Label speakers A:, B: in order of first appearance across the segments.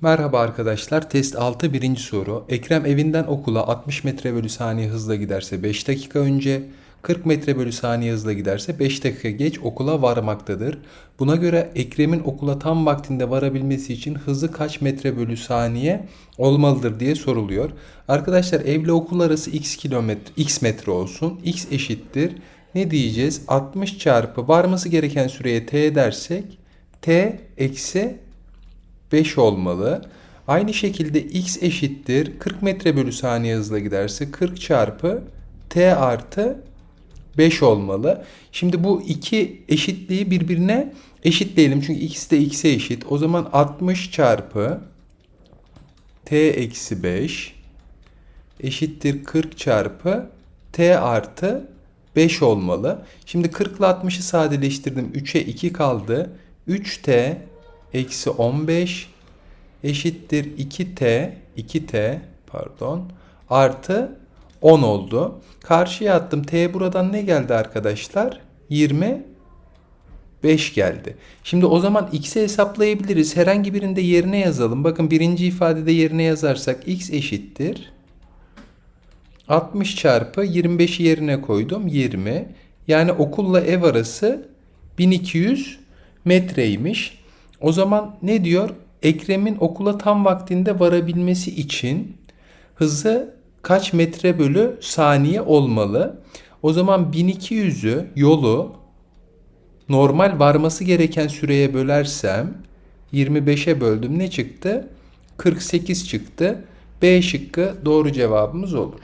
A: Merhaba arkadaşlar. Test 6 birinci soru. Ekrem evinden okula 60 metre bölü saniye hızla giderse 5 dakika önce, 40 metre bölü saniye hızla giderse 5 dakika geç okula varmaktadır. Buna göre Ekrem'in okula tam vaktinde varabilmesi için hızı kaç metre bölü saniye olmalıdır diye soruluyor. Arkadaşlar evle okul arası x kilometre, x metre olsun. x eşittir. Ne diyeceğiz? 60 çarpı varması gereken süreye t dersek t eksi 5 olmalı. Aynı şekilde x eşittir 40 metre bölü saniye hızla giderse 40 çarpı t artı 5 olmalı. Şimdi bu iki eşitliği birbirine eşitleyelim. Çünkü x de x'e eşit. O zaman 60 çarpı t eksi 5 eşittir 40 çarpı t artı 5 olmalı. Şimdi 40 ile 60'ı sadeleştirdim. 3'e 2 kaldı. 3t eksi 15 eşittir 2t 2t pardon artı 10 oldu. Karşıya attım. T buradan ne geldi arkadaşlar? 25 geldi. Şimdi o zaman x'i hesaplayabiliriz. Herhangi birinde yerine yazalım. Bakın birinci ifadede yerine yazarsak x eşittir. 60 çarpı 25'i yerine koydum. 20. Yani okulla ev arası 1200 metreymiş. O zaman ne diyor? Ekrem'in okula tam vaktinde varabilmesi için hızı kaç metre bölü saniye olmalı? O zaman 1200'ü yolu normal varması gereken süreye bölersem 25'e böldüm ne çıktı? 48 çıktı. B şıkkı doğru cevabımız olur.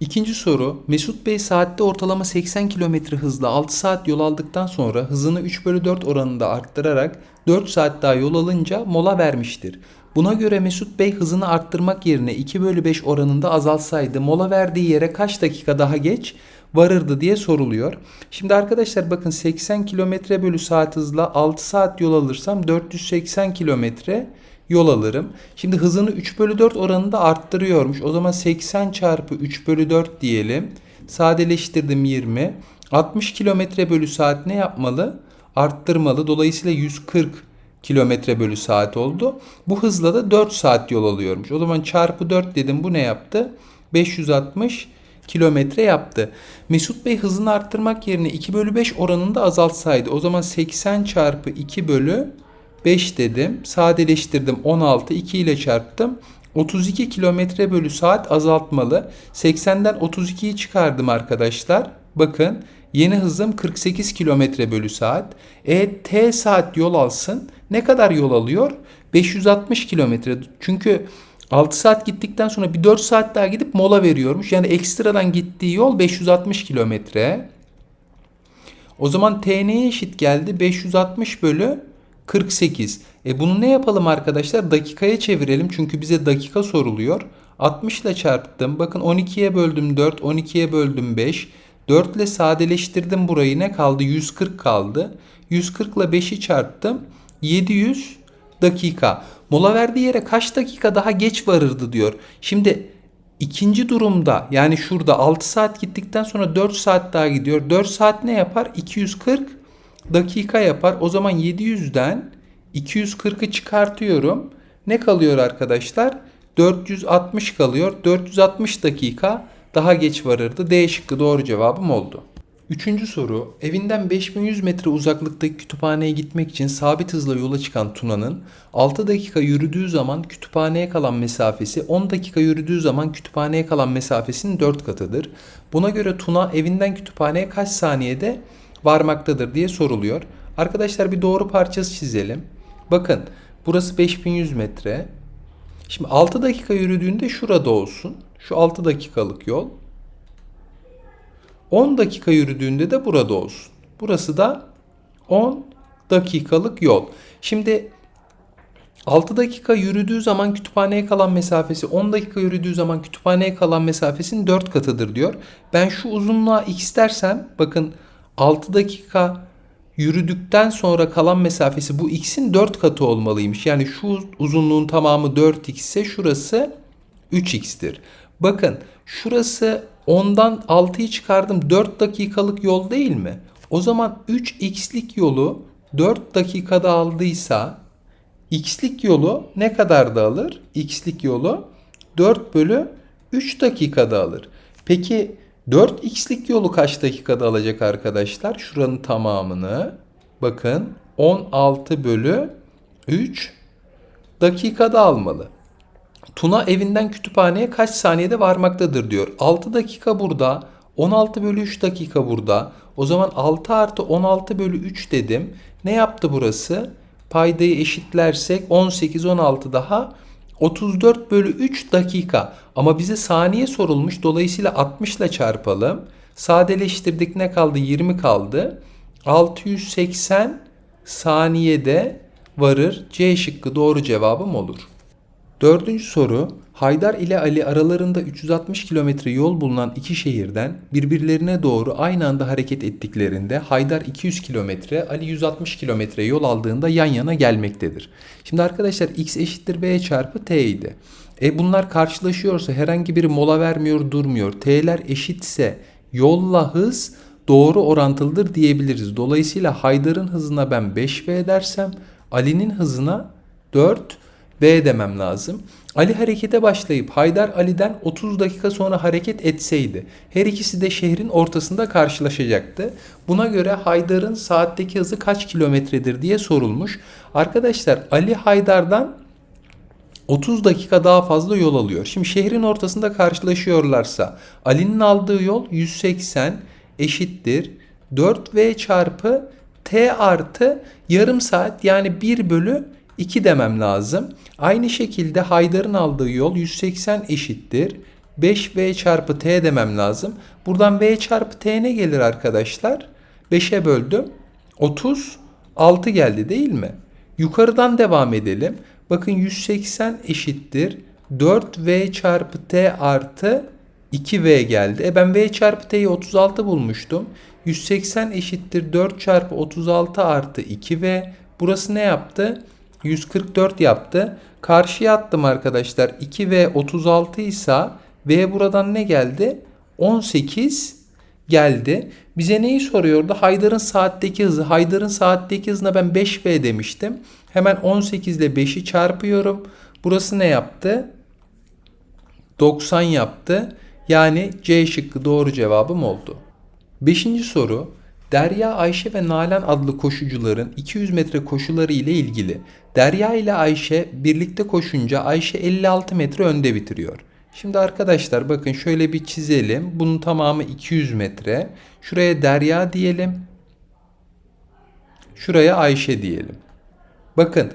A: İkinci soru. Mesut Bey saatte ortalama 80 km hızla 6 saat yol aldıktan sonra hızını 3 bölü 4 oranında arttırarak 4 saat daha yol alınca mola vermiştir. Buna göre Mesut Bey hızını arttırmak yerine 2 bölü 5 oranında azaltsaydı mola verdiği yere kaç dakika daha geç varırdı diye soruluyor. Şimdi arkadaşlar bakın 80 km bölü saat hızla 6 saat yol alırsam 480 kilometre yol alırım. Şimdi hızını 3 bölü 4 oranında arttırıyormuş. O zaman 80 çarpı 3 bölü 4 diyelim. Sadeleştirdim 20. 60 kilometre bölü saat ne yapmalı? Arttırmalı. Dolayısıyla 140 kilometre bölü saat oldu. Bu hızla da 4 saat yol alıyormuş. O zaman çarpı 4 dedim. Bu ne yaptı? 560 kilometre yaptı. Mesut Bey hızını arttırmak yerine 2 bölü 5 oranında azaltsaydı. O zaman 80 çarpı 2 bölü 5 dedim. Sadeleştirdim 16 2 ile çarptım. 32 kilometre bölü saat azaltmalı. 80'den 32'yi çıkardım arkadaşlar. Bakın yeni hızım 48 kilometre bölü saat. E t saat yol alsın. Ne kadar yol alıyor? 560 kilometre. Çünkü 6 saat gittikten sonra bir 4 saat daha gidip mola veriyormuş. Yani ekstradan gittiği yol 560 kilometre. O zaman t neye eşit geldi? 560 bölü 48. E bunu ne yapalım arkadaşlar? Dakikaya çevirelim çünkü bize dakika soruluyor. 60 ile çarptım. Bakın 12'ye böldüm 4, 12'ye böldüm 5. 4 ile sadeleştirdim burayı ne kaldı? 140 kaldı. 140 ile 5'i çarptım. 700 dakika. Mola verdiği yere kaç dakika daha geç varırdı diyor. Şimdi ikinci durumda yani şurada 6 saat gittikten sonra 4 saat daha gidiyor. 4 saat ne yapar? 240 dakika yapar. O zaman 700'den 240'ı çıkartıyorum. Ne kalıyor arkadaşlar? 460 kalıyor. 460 dakika daha geç varırdı. D şıkkı doğru cevabım oldu. Üçüncü soru. Evinden 5100 metre uzaklıktaki kütüphaneye gitmek için sabit hızla yola çıkan Tuna'nın 6 dakika yürüdüğü zaman kütüphaneye kalan mesafesi 10 dakika yürüdüğü zaman kütüphaneye kalan mesafesinin 4 katıdır. Buna göre Tuna evinden kütüphaneye kaç saniyede varmaktadır diye soruluyor. Arkadaşlar bir doğru parçası çizelim. Bakın burası 5100 metre. Şimdi 6 dakika yürüdüğünde şurada olsun. Şu 6 dakikalık yol. 10 dakika yürüdüğünde de burada olsun. Burası da 10 dakikalık yol. Şimdi 6 dakika yürüdüğü zaman kütüphaneye kalan mesafesi 10 dakika yürüdüğü zaman kütüphaneye kalan mesafesinin 4 katıdır diyor. Ben şu uzunluğa x dersem bakın 6 dakika yürüdükten sonra kalan mesafesi bu x'in 4 katı olmalıymış. Yani şu uzunluğun tamamı 4x ise şurası 3x'tir. Bakın şurası 10'dan 6'yı çıkardım 4 dakikalık yol değil mi? O zaman 3x'lik yolu 4 dakikada aldıysa x'lik yolu ne kadar da alır? x'lik yolu 4 bölü 3 dakikada alır. Peki 4x'lik yolu kaç dakikada alacak arkadaşlar? Şuranın tamamını bakın 16 bölü 3 dakikada almalı. Tuna evinden kütüphaneye kaç saniyede varmaktadır diyor. 6 dakika burada, 16 bölü 3 dakika burada. O zaman 6 artı 16 bölü 3 dedim. Ne yaptı burası? Paydayı eşitlersek 18, 16 daha 34 bölü 3 dakika. Ama bize saniye sorulmuş. Dolayısıyla 60 ile çarpalım. Sadeleştirdik ne kaldı? 20 kaldı. 680 saniyede varır. C şıkkı doğru cevabım olur. Dördüncü soru. Haydar ile Ali aralarında 360 kilometre yol bulunan iki şehirden birbirlerine doğru aynı anda hareket ettiklerinde Haydar 200 kilometre, Ali 160 kilometre yol aldığında yan yana gelmektedir. Şimdi arkadaşlar x eşittir b çarpı t idi. E bunlar karşılaşıyorsa herhangi biri mola vermiyor durmuyor. T'ler eşitse yolla hız doğru orantılıdır diyebiliriz. Dolayısıyla Haydar'ın hızına ben 5v dersem Ali'nin hızına 4 V demem lazım. Ali harekete başlayıp Haydar Ali'den 30 dakika sonra hareket etseydi her ikisi de şehrin ortasında karşılaşacaktı. Buna göre Haydar'ın saatteki hızı kaç kilometredir diye sorulmuş. Arkadaşlar Ali Haydar'dan 30 dakika daha fazla yol alıyor. Şimdi şehrin ortasında karşılaşıyorlarsa Ali'nin aldığı yol 180 eşittir 4V çarpı T artı yarım saat yani 1 bölü 2 demem lazım. Aynı şekilde Haydar'ın aldığı yol 180 eşittir. 5V çarpı T demem lazım. Buradan V çarpı T ne gelir arkadaşlar? 5'e böldüm. 36 geldi değil mi? Yukarıdan devam edelim. Bakın 180 eşittir. 4V çarpı T artı 2V geldi. E ben V çarpı T'yi 36 bulmuştum. 180 eşittir 4 çarpı 36 artı 2V. Burası ne yaptı? 144 yaptı. Karşıya attım arkadaşlar. 2 ve 36 ise V buradan ne geldi? 18 geldi. Bize neyi soruyordu? Haydar'ın saatteki hızı. Haydar'ın saatteki hızına ben 5V demiştim. Hemen 18 ile 5'i çarpıyorum. Burası ne yaptı? 90 yaptı. Yani C şıkkı doğru cevabım oldu. Beşinci soru. Derya, Ayşe ve Nalan adlı koşucuların 200 metre koşuları ile ilgili. Derya ile Ayşe birlikte koşunca Ayşe 56 metre önde bitiriyor. Şimdi arkadaşlar bakın şöyle bir çizelim. Bunun tamamı 200 metre. Şuraya Derya diyelim. Şuraya Ayşe diyelim. Bakın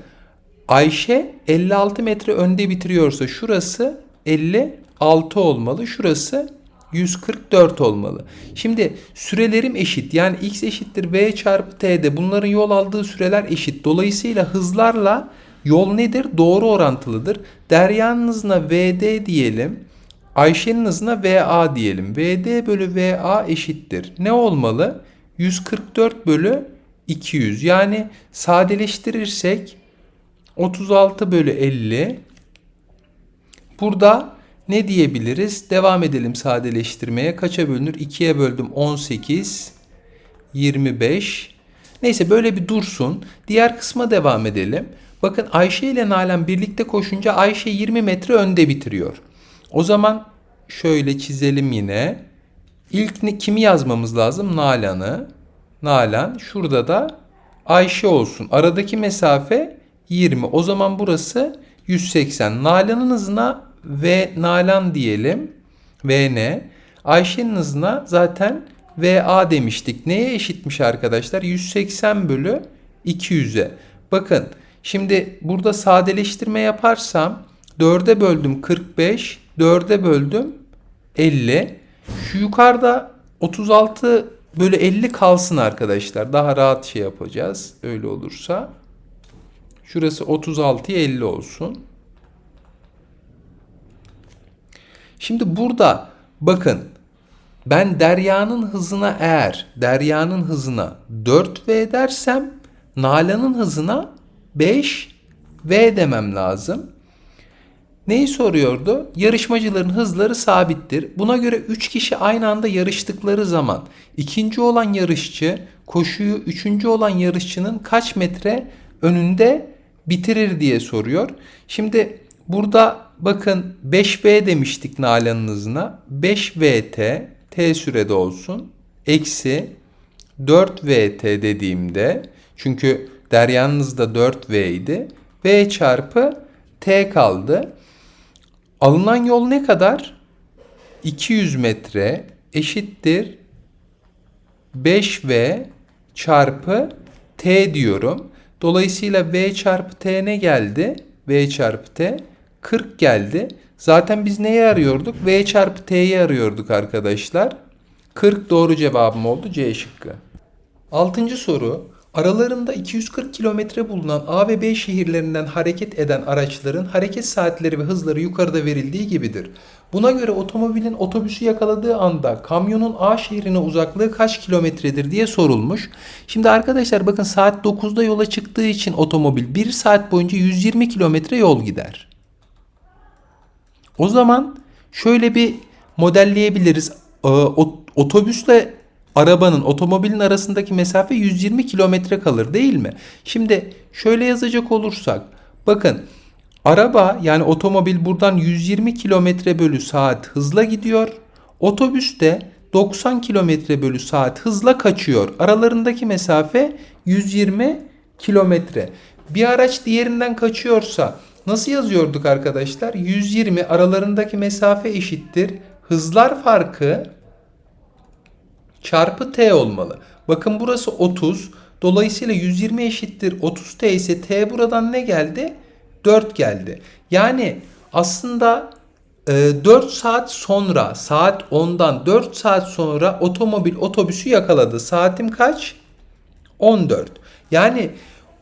A: Ayşe 56 metre önde bitiriyorsa şurası 56 olmalı. Şurası 144 olmalı. Şimdi sürelerim eşit. Yani x eşittir v çarpı t'de bunların yol aldığı süreler eşit. Dolayısıyla hızlarla yol nedir? Doğru orantılıdır. Derya'nın hızına vd diyelim. Ayşe'nin hızına va diyelim. vd bölü va eşittir. Ne olmalı? 144 bölü 200. Yani sadeleştirirsek 36 bölü 50. Burada ne diyebiliriz? Devam edelim sadeleştirmeye. Kaça bölünür? 2'ye böldüm 18, 25. Neyse böyle bir dursun. Diğer kısma devam edelim. Bakın Ayşe ile Nalan birlikte koşunca Ayşe 20 metre önde bitiriyor. O zaman şöyle çizelim yine. İlk kimi yazmamız lazım? Nalan'ı. Nalan. Şurada da Ayşe olsun. Aradaki mesafe 20. O zaman burası 180. Nalan'ın hızına ve Nalan diyelim. V ne? Ayşe'nin hızına zaten VA demiştik. Neye eşitmiş arkadaşlar? 180 bölü 200'e. Bakın şimdi burada sadeleştirme yaparsam 4'e böldüm 45, 4'e böldüm 50. Şu yukarıda 36 bölü 50 kalsın arkadaşlar. Daha rahat şey yapacağız. Öyle olursa. Şurası 36'ya 50 olsun. Şimdi burada bakın ben Derya'nın hızına eğer Derya'nın hızına 4V dersem Nalan'ın hızına 5V demem lazım. Neyi soruyordu? Yarışmacıların hızları sabittir. Buna göre 3 kişi aynı anda yarıştıkları zaman ikinci olan yarışçı koşuyu üçüncü olan yarışçının kaç metre önünde bitirir diye soruyor. Şimdi burada bakın 5V demiştik Nalan'ın hızına. 5VT T sürede olsun. Eksi 4VT dediğimde çünkü Derya'nın hızı da 4V idi. V çarpı T kaldı. Alınan yol ne kadar? 200 metre eşittir 5V çarpı T diyorum. Dolayısıyla V çarpı T ne geldi? V çarpı T 40 geldi. Zaten biz neyi arıyorduk? V çarpı T'yi arıyorduk arkadaşlar. 40 doğru cevabım oldu C şıkkı. Altıncı soru. Aralarında 240 kilometre bulunan A ve B şehirlerinden hareket eden araçların hareket saatleri ve hızları yukarıda verildiği gibidir. Buna göre otomobilin otobüsü yakaladığı anda kamyonun A şehrine uzaklığı kaç kilometredir diye sorulmuş. Şimdi arkadaşlar bakın saat 9'da yola çıktığı için otomobil 1 saat boyunca 120 kilometre yol gider. O zaman şöyle bir modelleyebiliriz. Ee, ot- Otobüsle arabanın, otomobilin arasındaki mesafe 120 kilometre kalır değil mi? Şimdi şöyle yazacak olursak bakın araba yani otomobil buradan 120 kilometre bölü saat hızla gidiyor. Otobüs de 90 kilometre bölü saat hızla kaçıyor. Aralarındaki mesafe 120 kilometre. Bir araç diğerinden kaçıyorsa nasıl yazıyorduk arkadaşlar? 120 aralarındaki mesafe eşittir. Hızlar farkı çarpı t olmalı. Bakın burası 30. Dolayısıyla 120 eşittir 30 t ise t buradan ne geldi? 4 geldi. Yani aslında e, 4 saat sonra saat 10'dan 4 saat sonra otomobil otobüsü yakaladı. Saatim kaç? 14. Yani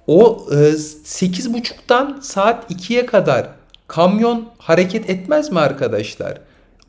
A: o e, 8.30'dan saat 2'ye kadar kamyon hareket etmez mi arkadaşlar?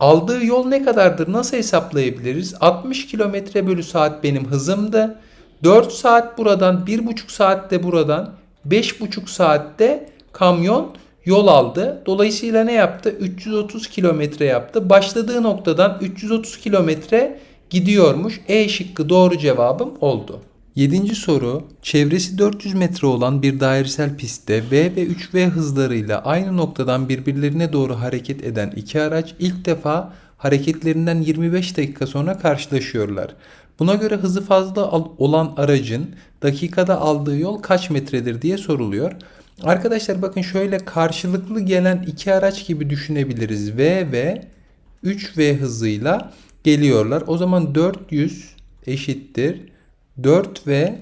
A: Aldığı yol ne kadardır? Nasıl hesaplayabiliriz? 60 kilometre bölü saat benim hızımdı. 4 saat buradan, 1,5 saat de buradan, 5,5 saatte kamyon yol aldı. Dolayısıyla ne yaptı? 330 kilometre yaptı. Başladığı noktadan 330 kilometre gidiyormuş. E şıkkı doğru cevabım oldu. Yedinci soru. Çevresi 400 metre olan bir dairesel pistte V ve 3V hızlarıyla aynı noktadan birbirlerine doğru hareket eden iki araç ilk defa hareketlerinden 25 dakika sonra karşılaşıyorlar. Buna göre hızı fazla olan aracın dakikada aldığı yol kaç metredir diye soruluyor. Arkadaşlar bakın şöyle karşılıklı gelen iki araç gibi düşünebiliriz. V ve 3V hızıyla geliyorlar. O zaman 400 eşittir 4V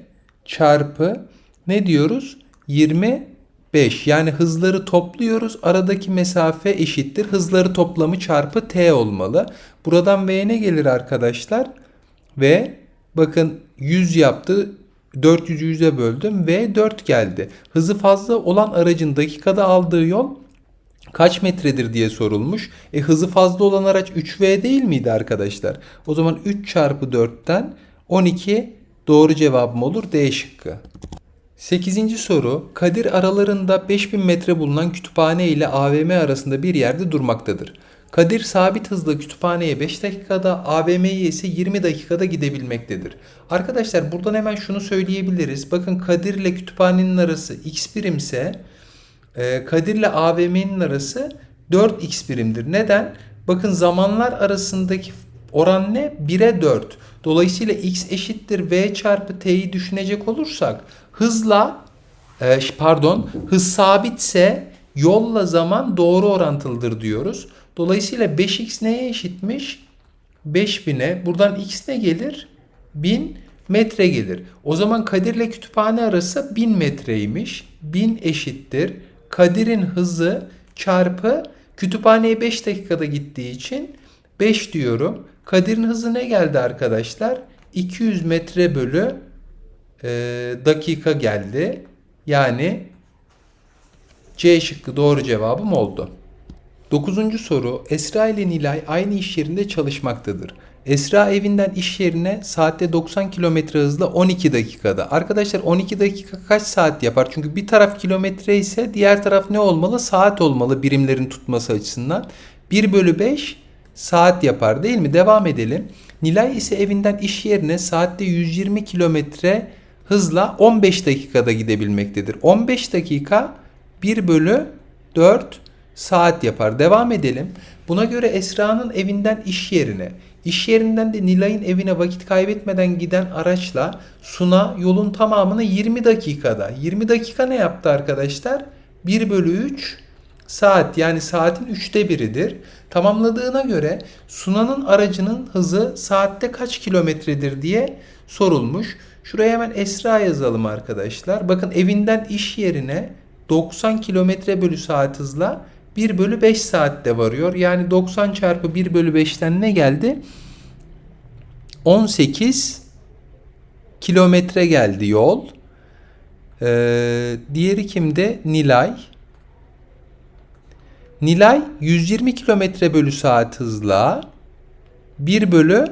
A: çarpı ne diyoruz? 25. Yani hızları topluyoruz. Aradaki mesafe eşittir. Hızları toplamı çarpı T olmalı. Buradan V ne gelir arkadaşlar? V bakın 100 yaptı. 400'ü 100'e böldüm. V 4 geldi. Hızı fazla olan aracın dakikada aldığı yol kaç metredir diye sorulmuş. E hızı fazla olan araç 3V değil miydi arkadaşlar? O zaman 3 çarpı 4'ten 12 Doğru cevabım olur D şıkkı. 8. soru Kadir aralarında 5000 metre bulunan kütüphane ile AVM arasında bir yerde durmaktadır. Kadir sabit hızla kütüphaneye 5 dakikada, AVM'ye ise 20 dakikada gidebilmektedir. Arkadaşlar buradan hemen şunu söyleyebiliriz. Bakın Kadir ile kütüphanenin arası x birimse e, Kadir ile AVM'nin arası 4x birimdir. Neden? Bakın zamanlar arasındaki oran ne? 1'e 4. Dolayısıyla x eşittir v çarpı t'yi düşünecek olursak hızla e, pardon hız sabitse yolla zaman doğru orantılıdır diyoruz. Dolayısıyla 5x neye eşitmiş? 5000'e. Buradan x ne gelir? 1000 metre gelir. O zaman Kadir ile kütüphane arası 1000 metreymiş. 1000 eşittir. Kadir'in hızı çarpı kütüphaneye 5 dakikada gittiği için 5 diyorum. Kadir'in hızı ne geldi arkadaşlar? 200 metre bölü e, dakika geldi. Yani C şıkkı doğru cevabım oldu. Dokuzuncu soru. Esra ile Nilay aynı iş yerinde çalışmaktadır. Esra evinden iş yerine saatte 90 kilometre hızla 12 dakikada. Arkadaşlar 12 dakika kaç saat yapar? Çünkü bir taraf kilometre ise diğer taraf ne olmalı? Saat olmalı birimlerin tutması açısından. 1 bölü 5 saat yapar değil mi? Devam edelim. Nilay ise evinden iş yerine saatte 120 kilometre hızla 15 dakikada gidebilmektedir. 15 dakika 1 bölü 4 saat yapar. Devam edelim. Buna göre Esra'nın evinden iş yerine, iş yerinden de Nilay'ın evine vakit kaybetmeden giden araçla Suna yolun tamamını 20 dakikada. 20 dakika ne yaptı arkadaşlar? 1 bölü 3 saat yani saatin üçte biridir. Tamamladığına göre Suna'nın aracının hızı saatte kaç kilometredir diye sorulmuş. Şuraya hemen Esra yazalım arkadaşlar. Bakın evinden iş yerine 90 kilometre bölü saat hızla 1 bölü 5 saatte varıyor. Yani 90 çarpı 1 bölü 5'ten ne geldi? 18 kilometre geldi yol. Ee, diğeri kimde? Nilay. Nilay 120 kilometre bölü saat hızla 1 bölü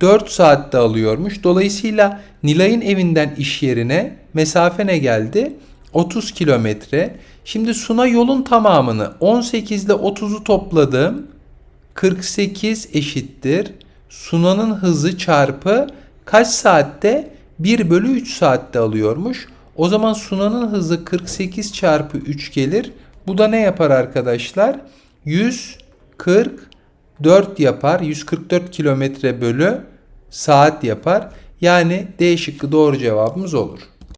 A: 4 saatte alıyormuş. Dolayısıyla Nilay'ın evinden iş yerine mesafe ne geldi? 30 kilometre. Şimdi Suna yolun tamamını 18 ile 30'u topladım. 48 eşittir. Suna'nın hızı çarpı kaç saatte? 1 bölü 3 saatte alıyormuş. O zaman Suna'nın hızı 48 çarpı 3 gelir. Bu da ne yapar arkadaşlar? 144 yapar. 144 kilometre bölü saat yapar. Yani D şıkkı doğru cevabımız olur.